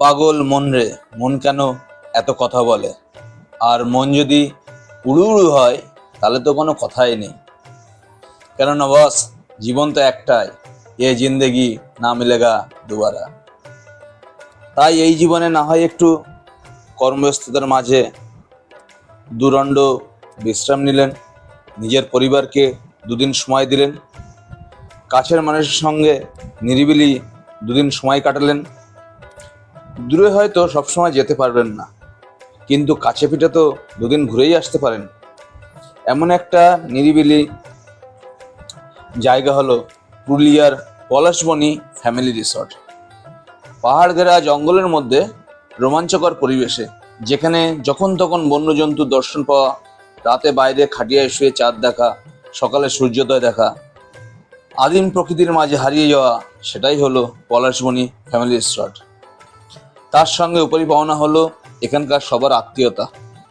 পাগল মন রে, মন কেন এত কথা বলে? আর মন যদি উড়ু উড়ু হয়, তাহলে তো কোনো কথাই নেই। কেননা বস, জীবন তো একটাই, এ জিন্দেগি না মিলেগা দুবারা তাই এই জীবনে না হয় একটু কর্মব্যস্ততার মাঝে দুরণ্ড বিশ্রাম নিলেন, নিজের পরিবারকে দুদিন সময় দিলেন, কাছের মানুষের সঙ্গে নিরিবিলি দুদিন সময় কাটালেন দূরে হয়তো সবসময় যেতে পারবেন না। কিন্তু কাছে পিঠে তো দুদিন ঘুরেই আসতে পারেন। এমন একটা নিরিবিলি জায়গা হলো পুরুলিয়ার পলাশবনি ফ্যামিলি রিসর্ট। পাহাড় ঘেরা জঙ্গলের মধ্যে রোমাঞ্চকর পরিবেশে, যেখানে যখন তখন বন্যজন্তু দর্শন পাওয়া, রাতে বাইরে খাটিয়ায় শুয়ে চাঁদ দেখা, সকালে সূর্যোদয় দেখা, আদিম প্রকৃতির মাঝে হারিয়ে যাওয়া, সেটাই হলো পলাশবনি ফ্যামিলি রিসর্ট। তার সঙ্গে উপরি পাওনা হলো এখানকার সবার আত্মীয়তা।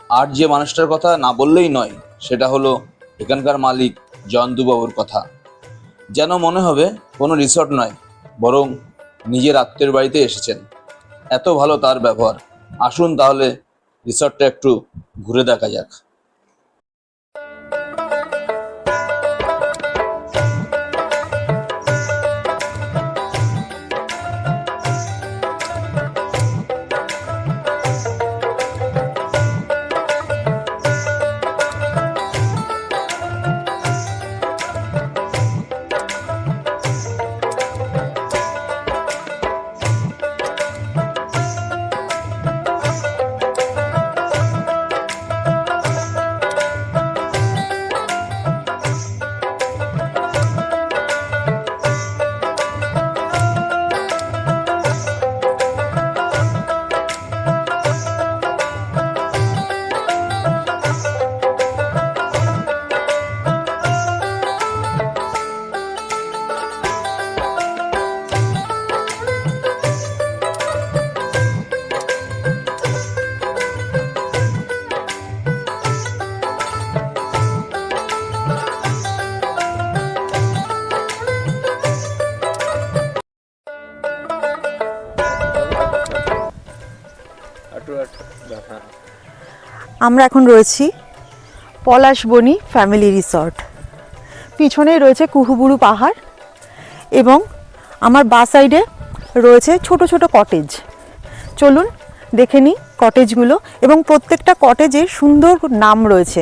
আর যে মানুষটার কথা না বললেই নয়, সেটা হলো এখানকার মালিক জয়ন্তবাবুর কথা। যেন মনে হবে কোনো রিসর্ট নয়, বরং নিজের আত্মীয়ের বাড়িতে এসেছেন। এত ভালো তার ব্যবহার। আসুন তাহলে রিসর্টটা একটু ঘুরে দেখা যাক। আমরা এখন রয়েছি পলাশবনি ফ্যামিলি রিসর্ট। পিছনেই রয়েছে কুহুবুরু পাহাড় এবং আমার বা সাইডে রয়েছে ছোট ছোট কটেজ চলুন দেখে নিই কটেজগুলো এবং প্রত্যেকটা কটেজের সুন্দর নাম রয়েছে।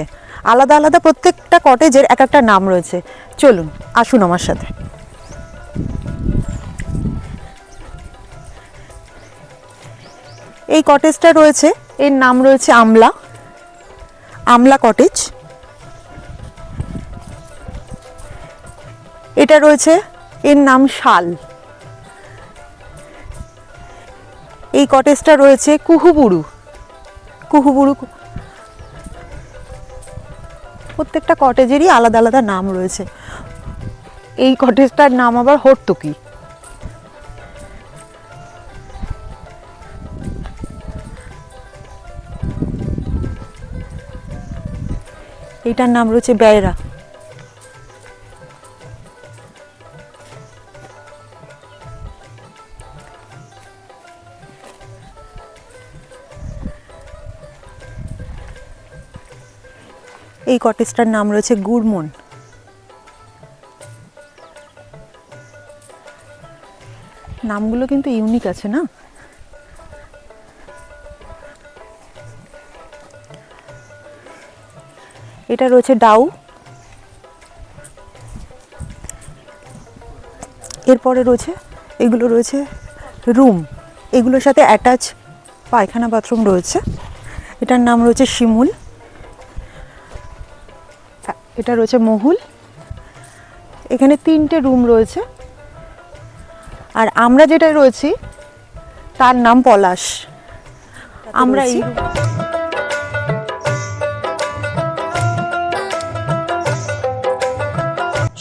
আলাদা আলাদা প্রত্যেকটা কটেজের এক একটা নাম রয়েছে। চলুন, আসুন আমার সাথে। এই কটেজটা রয়েছে, এর নাম রয়েছে আমলা। আমলা কটেজ। এটা রয়েছে, এর নাম শাল। এই কটেজটা রয়েছে কুহুবুরু। কুহুবুরু প্রত্যেকটা কটেজেরই আলাদা আলাদা নাম রয়েছে। এই কটেজটার নাম আবার হর্তুকি। এটার নাম রয়েছে ব্যয়রা এই কটেজটার নাম রয়েছে গুড়মন। নামগুলো কিন্তু ইউনিক আছে না? এটা রয়েছে ডাউ। এরপরে রয়েছে এগুলো রয়েছে রুম। এগুলোর সাথে অ্যাটাচ পায়খানা বাথরুম রয়েছে। এটার নাম রয়েছে শিমুল। এটা রয়েছে মহুল। এখানে তিনটে রুম রয়েছে। আর আমরা যেটা রয়েছি তার নাম পলাশ। আমরা এই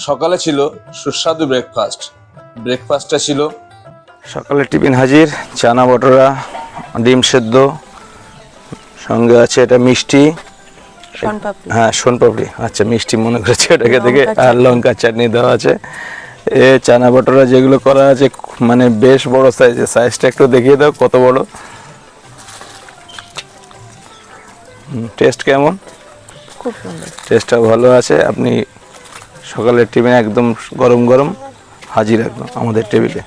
সকালে ছিল সুস্বাদু ব্রেকফাস্ট ব্রেকফাস্টটা ছিল সকালে টিফিন হাজির চানা বটরা ডিম সেদ্ধ সঙ্গে আছে এটা মিষ্টি। হ্যাঁ সোনপাপড়ি আচ্ছা মিষ্টি মনে করেছে ওটাকে দেখে। আর লঙ্কার চাটনি দেওয়া আছে। এ চানা বটরা যেগুলো করা আছে মানে বেশ বড় সাইজের সাইজটা একটু দেখিয়ে দাও কত বড়। টেস্ট কেমন? খুব সুন্দর। টেস্টটা ভালো আছে। আপনি সকালের টিফিন একদম গরম গরম হাজির একদম আমাদের টেবিলে।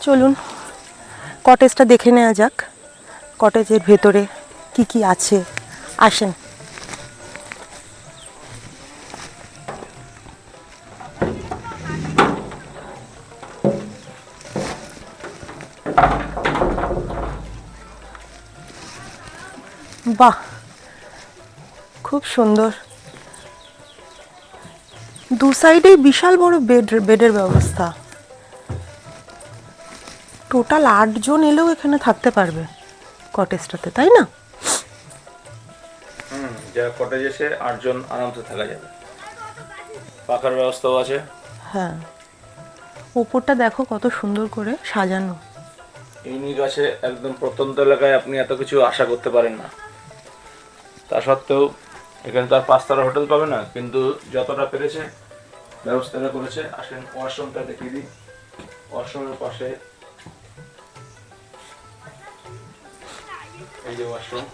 চলুন কটেজটা দেখে নেওয়া যাক। কটেজের ভেতরে কি কি আছে? আসেন। বাহ! খুব সুন্দর। দু সাইডেই বিশাল বড় বেড বেডের ব্যবস্থা। টোটাল আটজন এলেও এখানে থাকতে পারবে কটেজটাতে তাই না? যা কটেজ এসে আটজন আরামসে থাকা যাবে। পাখার ব্যবস্থাও আছে। হ্যাঁ। ওপরটা দেখো কত সুন্দর করে সাজানো। ইউনিক আছে একদম প্রত্যন্ত এলাকায় আপনি এত কিছু আশা করতে পারেন না। তা সত্ত্বেও এখানে তো আর পাঁচতলা হোটেল পাবে না, কিন্তু যতটা পেরেছে ব্যবস্থাটা করেছে। আসেন ওয়াশরুমটা দেখিয়ে দিই। ওয়াশরুমের পাশে এই যে ওয়াশরুম,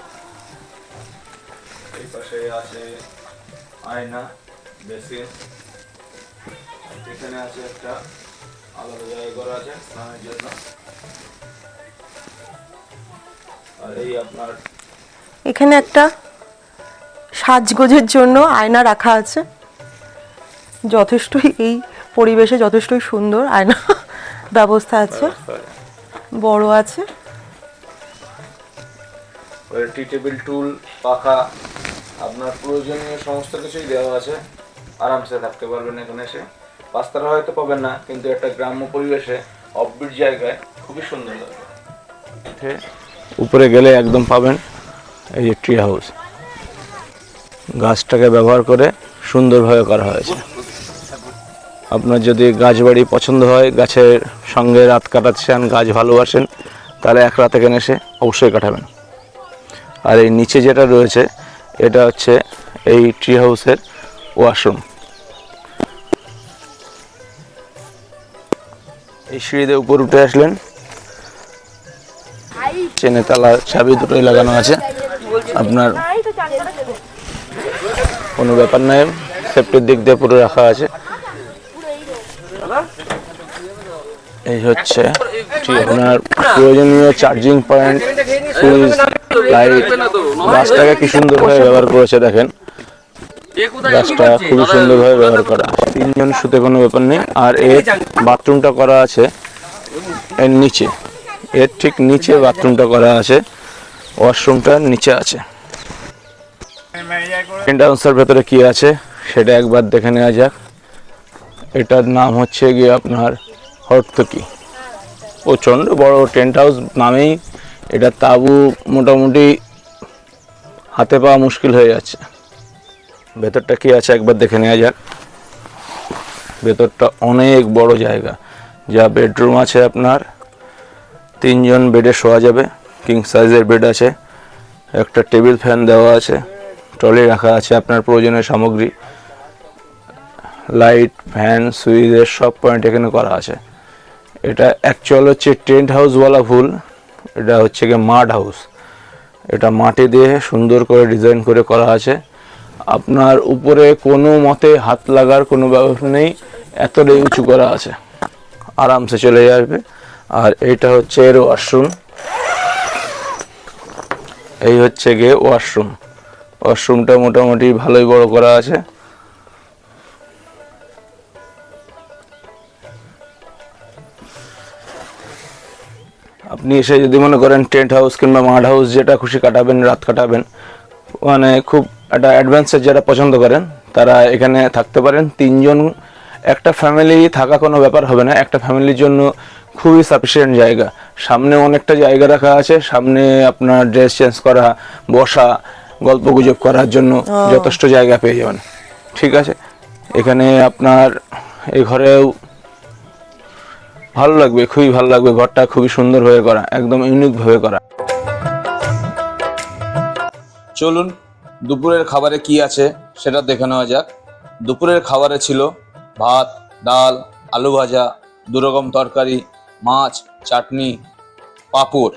এই পাশে আছে আয়না, বেসিন। এখানে আছে একটা আলাদা জায়গা করা আছে, স্নানের জন্য। আর এই আপনার এখানে একটা সাজগোজের জন্য আয়না রাখা আছে। যথেষ্টই এই পরিবেশে যথেষ্টই সুন্দর আয়না ব্যবস্থা আছে। বড় আছে। টি টেবিল টুল পাখা আপনার প্রয়োজনীয় সমস্ত কিছুই দেওয়া আছে। আরামসে থাকতে পারবেন এখানে এসে। পাঁচতলা হয়তো পাবেন না কিন্তু একটা গ্রাম্য পরিবেশে অফবিট জায়গায় খুবই সুন্দর লাগবে। উপরে গেলে একদম পাবেন এই যে ট্রি হাউস গাছটাকে ব্যবহার করে সুন্দরভাবে করা হয়েছে। আপনার যদি গাছ বাড়ি পছন্দ হয়, গাছের সঙ্গে রাত কাটাতে চান গাছ ভালোবাসেন তাহলে এক রাত এখানে এসে অবশ্যই কাটাবেন। আর এই নিচে যেটা রয়েছে, এটা হচ্ছে এই ট্রি হাউসের ওয়াশরুম এই সিঁড়িতে উপর উঠে আসলেন। চেনে তালা, চাবি দুটোই লাগানো আছে। আপনার কোনো ব্যাপার নয় সেফটির দিক দিয়ে পুরো রাখা আছে। এই হচ্ছে আপনার প্রয়োজনীয় চার্জিং পয়েন্ট সুইচ লাইট গাছটাকে কি সুন্দরভাবে ব্যবহার করেছে দেখেন। গাছটা খুবই সুন্দরভাবে ব্যবহার করা। তিনজন শুতে কোনো ব্যাপার নেই। আর এর বাথরুমটা করা আছে এর নিচে। এর ঠিক নিচে বাথরুমটা করা আছে। ওয়াশরুমটা নিচে আছে। টেন্ট হাউসের ভেতরে কি আছে, সেটা একবার দেখে নেওয়া যাক। এটার নাম হচ্ছে গিয়ে আপনার হর্তকি। প্রচণ্ড বড় টেন্ট হাউস নামেই এটা তাবু মোটামুটি হাতে পাওয়া মুশকিল হয়ে যাচ্ছে। ভেতরটা কি আছে একবার দেখে নেওয়া যাক। ভেতরটা অনেক বড় জায়গা। যা বেডরুম আছে আপনার, তিনজন বেডে শোয়া যাবে কিং সাইজের বেড আছে, একটা টেবিল ফ্যান দেওয়া আছে। ট্রলি রাখা আছে আপনার প্রয়োজনীয় সামগ্রী। লাইট, ফ্যান সুইচের সব পয়েন্ট এখানে করা আছে। এটা অ্যাকচুয়াল হচ্ছে টেন্ট হাউস বলা ভুল। এটা হচ্ছে গিয়ে মাড হাউস। এটা মাটি দিয়ে সুন্দর করে ডিজাইন করে করা আছে। আপনার উপরে কোনো মতে হাত লাগার কোনো ব্যবস্থা নেই। এতটাই উঁচু করা আছে। আরামসে চলে যাবে আর এটা হচ্ছে এর ওয়াশরুম এই হচ্ছে গিয়ে ওয়াশরুম ওয়াশরুমটা মোটামুটি ভালোই বড় করা আছে। আপনি এসে যদি মনে করেন টেন্ট হাউস কিংবা মাড হাউস যেটা খুশি কাটাবেন, রাত কাটাবেন মানে খুব একটা অ্যাডভান্সের যারা পছন্দ করেন, তারা এখানে থাকতে পারেন। তিনজন, একটা ফ্যামিলি থাকা কোনো ব্যাপার হবে না, একটা ফ্যামিলির জন্য খুবই সাফিসিয়েন্ট জায়গা। সামনে অনেকটা জায়গা রাখা আছে, সামনে আপনার ড্রেস চেঞ্জ করা, বসা গল্প গুজব করার জন্য যথেষ্ট জায়গা পেয়ে যাবেন। ঠিক আছে? এখানে আপনার এই ঘরেও ভালো লাগবে খুবই ভালো লাগবে ঘরটা খুবই সুন্দরভাবে করা একদম ইউনিকভাবে করা। চলুন দুপুরের খাবারে কি আছে সেটা দেখে নেওয়া যাক। দুপুরের খাবারে ছিল ভাত ডাল আলু ভাজা দুরকম তরকারি মাছ চাটনি পাঁপড়।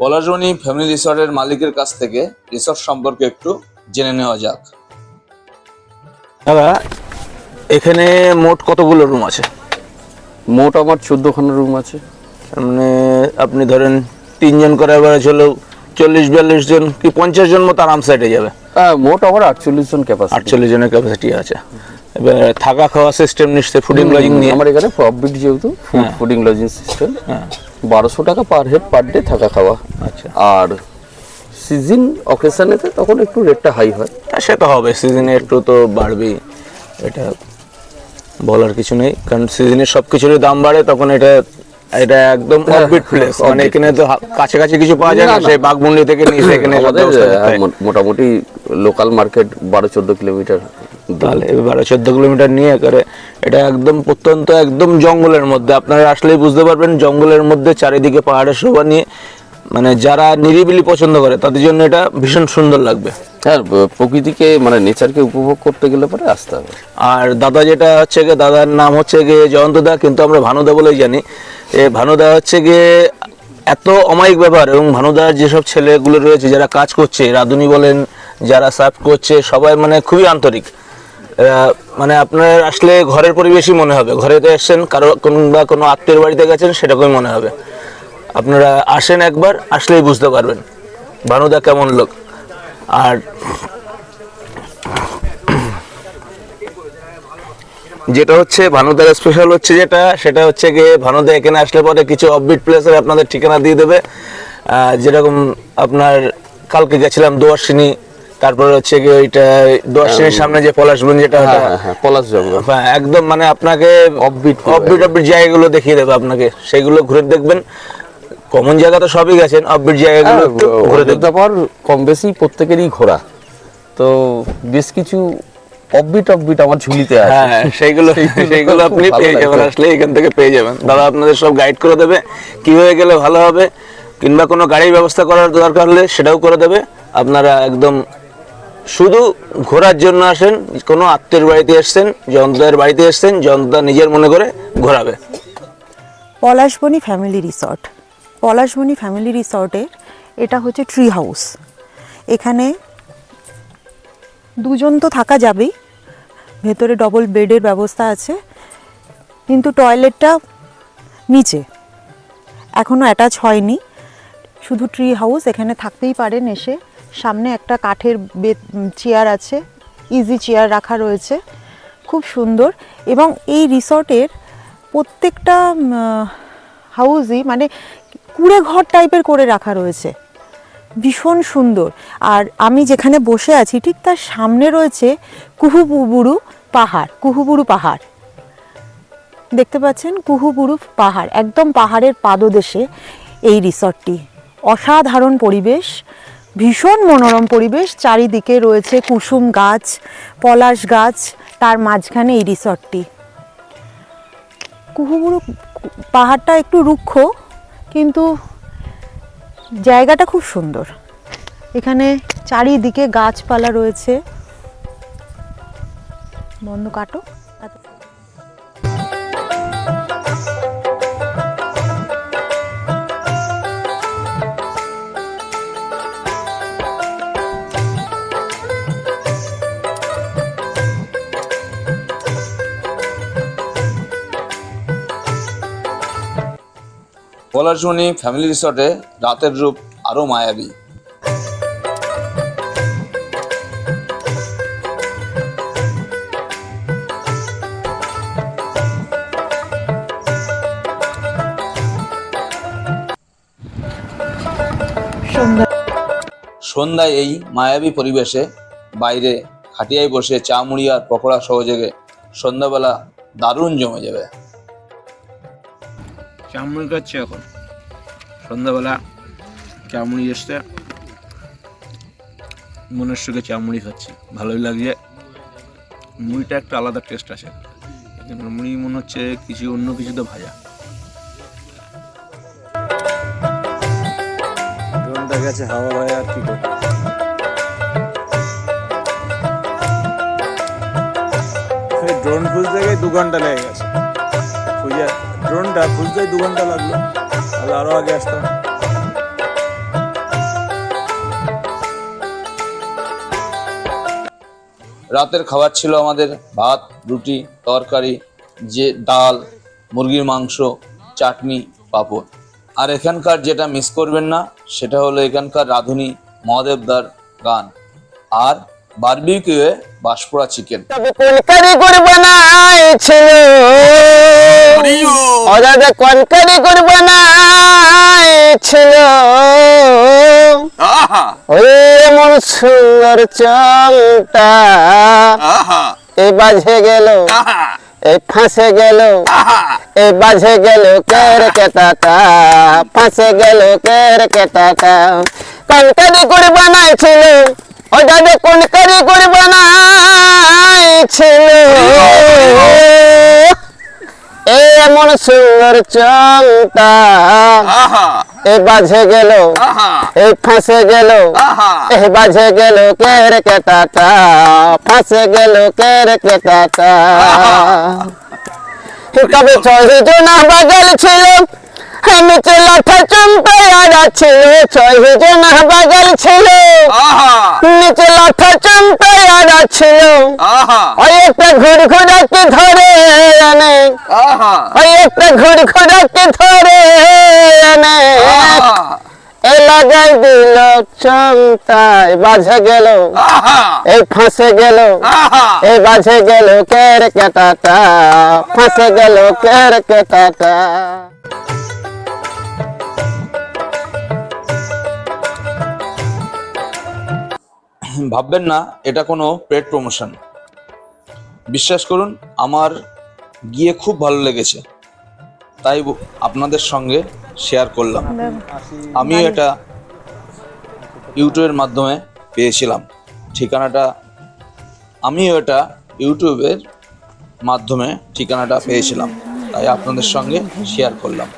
পলাশমণি ফ্যামিলি রিসর্টের মালিকের কাছ থেকে রিসর্ট সম্পর্কে একটু জেনে নেওয়া যাক। দাদা এখানে মোট কতগুলো রুম আছে? মোট আমার চোদ্দোখানা রুম আছে। মানে আপনি ধরেন তিনজন করে এবারে হলেও চল্লিশ বিয়াল্লিশ জন কি পঞ্চাশ জন মতো আরাম সাইডে যাবে? হ্যাঁ মোট আমার আটচল্লিশ জন ক্যাপাসিটি আটচল্লিশ জনের ক্যাপাসিটি আছে। এবার থাকা খাওয়া সিস্টেম নিশ্চয়ই ফুডিং লজিং নিয়ে। আমার এখানে প্রফিট যেহেতু ফুড ফুডিং লজিং সিস্টেম বারোশো টাকা পার হেড পার ডে থাকা খাওয়া। আচ্ছা। আর সিজন অকেশনেতে তখন একটু রেটটা হাই হয়। হ্যাঁ, সে তো হবে সিজনে একটু তো বাড়বেই এটা বলার কিছু নেই। কারণ সিজনে সব কিছুরই দাম বাড়ে তখন এটা এটা একদম অফবিট প্লেস মানে এখানে তো কাছাকাছি কিছু পাওয়া যায় না। সেই বাঘমুন্ডি থেকে নিচে এখানে হ্যাঁ, হয়। মোটামুটি লোকাল মার্কেট বারো চোদ্দ কিলোমিটার তাহলে বারো চোদ্দ কিলোমিটার নিয়ে করে এটা একদম প্রত্যন্ত একদম জঙ্গলের মধ্যে। আপনারা আসলেই বুঝতে পারবেন জঙ্গলের মধ্যে চারিদিকে পাহাড়ের শোভা নিয়ে মানে যারা নিরিবিলি পছন্দ করে তাদের জন্য এটা ভীষণ সুন্দর লাগবে। হ্যাঁ প্রকৃতিকে মানে নেচারকে উপভোগ করতে গেলে পরে আসতে হবে। আর দাদা যেটা হচ্ছে গিয়ে দাদার নাম হচ্ছে গিয়ে জয়ন্তদা কিন্তু আমরা ভানুদা বলেই জানি। এ ভানুদা হচ্ছে গিয়ে এত অমায়িক ব্যাপার এবং ভানুদার যেসব ছেলেগুলো রয়েছে যারা কাজ করছে রাধুনি বলেন যারা সার্ভ করছে সবাই মানে খুবই আন্তরিক। মানে আপনার আসলে ঘরের পরিবেশই মনে হবে। ঘরেতে এসছেন কারও কিংবা কোনো আত্মীয় বাড়িতে গেছেন সেরকমই মনে হবে। আপনারা আসেন একবার, আসলেই বুঝতে পারবেন। ভানুদা কেমন লোক। আর যেটা হচ্ছে ভানুদার স্পেশাল হচ্ছে যেটা, সেটা হচ্ছে গিয়ে ভানুদা এখানে আসলে পরে কিছু অফবিট প্লেসের আপনাদের ঠিকানা দিয়ে দেবে। যেরকম আপনার কালকে গেছিলাম দোয়াশিনী তারপরে হচ্ছে গিয়ে ওইটা দোয়াশিনীর সামনে যে পলাশবন যেটা হ্যাঁ হ্যাঁ হ্যাঁ পলাশ জঙ্গল হ্যাঁ, একদম মানে আপনাকে Offbeat অফবিট অফবিট জায়গাগুলো দেখিয়ে দেবে আপনাকে। সেগুলো ঘুরে দেখবেন। কমন জায়গা তো সবই গেছেন অফবিট জায়গাগুলো ঘুরে দেখবেন। পর কম বেশি প্রত্যেকেরই ঘোরা। তো বেশ কিছু অফবিট অফবিট আমার ঝুলিতে আছে। হ্যাঁ সেইগুলো সেইগুলো আপনি পেয়ে যাবেন আসলে এখান থেকে পেয়ে যাবেন। দাদা আপনাদের সব গাইড করে দেবে। কীভাবে গেলে ভালো হবে কিংবা কোনো গাড়ির ব্যবস্থা করার দরকার হলে সেটাও করে দেবে। আপনারা একদম শুধু ঘোরার জন্য আসেন, কোনো আত্মীয়ের বাড়িতে এসছেন, জয়ন্তদার বাড়িতে এসছেন, জয়ন্তদা নিজের মনে করে ঘোরাবে। Palashboni family resort. Palashboni family রিসর্টে এটা হচ্ছে ট্রি হাউস। এখানে দুজন তো থাকা যাবেই, ভেতরে ডবল বেডের ব্যবস্থা আছে, কিন্তু টয়লেটটা নিচে। এখনও অ্যাটাচ হয়নি, শুধু ট্রি হাউস, এখানে থাকতেই পারেন এসে। সামনে একটা কাঠের চেয়ার আছে ইজি চেয়ার রাখা রয়েছে, খুব সুন্দর। এবং এই রিসর্টের প্রত্যেকটা হাউসই মানে কুড়ে ঘর টাইপের করে রাখা রয়েছে। ভীষণ সুন্দর। আর আমি যেখানে বসে আছি, ঠিক তার সামনে রয়েছে কুহুবুরু পাহাড় কুহুবুরু পাহাড়। দেখতে পাচ্ছেন? কুহুবুরু পাহাড়, একদম পাহাড়ের পাদদেশে এই রিসর্টটি। অসাধারণ পরিবেশ। ভীষণ মনোরম পরিবেশ। চারিদিকে রয়েছে কুসুম গাছ, পলাশ গাছ, তার মাঝখানে এই রিসর্টটি। কুহুবুরু পাহাড়টা একটু রুক্ষ, কিন্তু জায়গাটা খুব সুন্দর। এখানে চারিদিকে গাছপালা রয়েছে। বন্ধ কাটো। পলাশমণি ফ্যামিলি রিসর্টে রাতের রূপ আরও মায়াবী। সন্ধ্যায় এই মায়াবী পরিবেশে বাইরে খাটিয়ায় বসে চা মুড়ি আর পকোড়া সহযোগে সন্ধ্যাবেলা দারুণ জমে যাবে। চামড়ি খাচ্ছে এখন। সন্ধ্যাবেলা চামড়ি এসছে। মনের সুখে চামড়ি খাচ্ছি, ভালোই লাগছে। মুড়িটা একটা আলাদা টেস্ট আছে। মুড়ি মনে হচ্ছে কিছু অন্য কিছুতে ভাজা। ড্রোনটা গেছে হাওয়া হয় আর কি ড্রোন খুঁজতে গিয়ে দু ঘণ্টা লেগে গেছে। খুঁজে ড্রোনটা খুঁজতে দু ঘণ্টা লাগল। তাহলে আরও আগে আসতাম। রাতের খাবার ছিল আমাদের ভাত, রুটি, তরকারি, যে ডাল, মুরগির মাংস, চাটনি, পাঁপড়। আর এখানকার যেটা মিস করবেন না, সেটা হলো এখানকার রাঁধুনি মহাদেবদার গান। আর বারবিকিউয়ে বাঁশপোড়া চিকেন। তবে কলকারি করে বানাইছিল ওরা কলকারি করে বানাইছিল ওই এমন সুন্দর চংটা এই বাজে গেল এই ফাঁসে গেল এই বাজে গেল কের কেটাটা ফাঁসে গেল কের কেটাটা কলকারি করে বানাইছিল ওটা যে কোন কারি করে বানাইছিল? এমন সুন্দর চংটা এই বাজে গেল। এই ফাঁসে গেল। এই বাজে গেল কের কেটাটা ফাঁসে গেল কের কেটাটা তবে ছয় জনা বাগল ছিল? নিচে লাঠা চম্পায়ারা ছিল ছয় জনা বাগল ছিল। নিচে লাঠা চম্পায়ারা ছিল। ওই একটা ঘুর ঘুরাকে ধরে আনে ওই একটা ঘুর ঘুরাকে ধরে আনে এ লাগাই দিল চমতায় বাজে গেল। এই ফাঁসে গেল। এই বাজে গেল কের কেটাটা ফাঁসে গেল কের কেটাটা ভাববেন না, এটা কোনো পেড প্রমোশন বিশ্বাস করুন, আমার গিয়ে খুব ভালো লেগেছে। তাই আপনাদের সঙ্গে শেয়ার করলাম। আমিও এটা ইউটিউবের মাধ্যমে পেয়েছিলাম। ঠিকানাটা, আমিও এটা ইউটিউবের মাধ্যমে ঠিকানাটা পেয়েছিলাম। তাই আপনাদের সঙ্গে শেয়ার করলাম।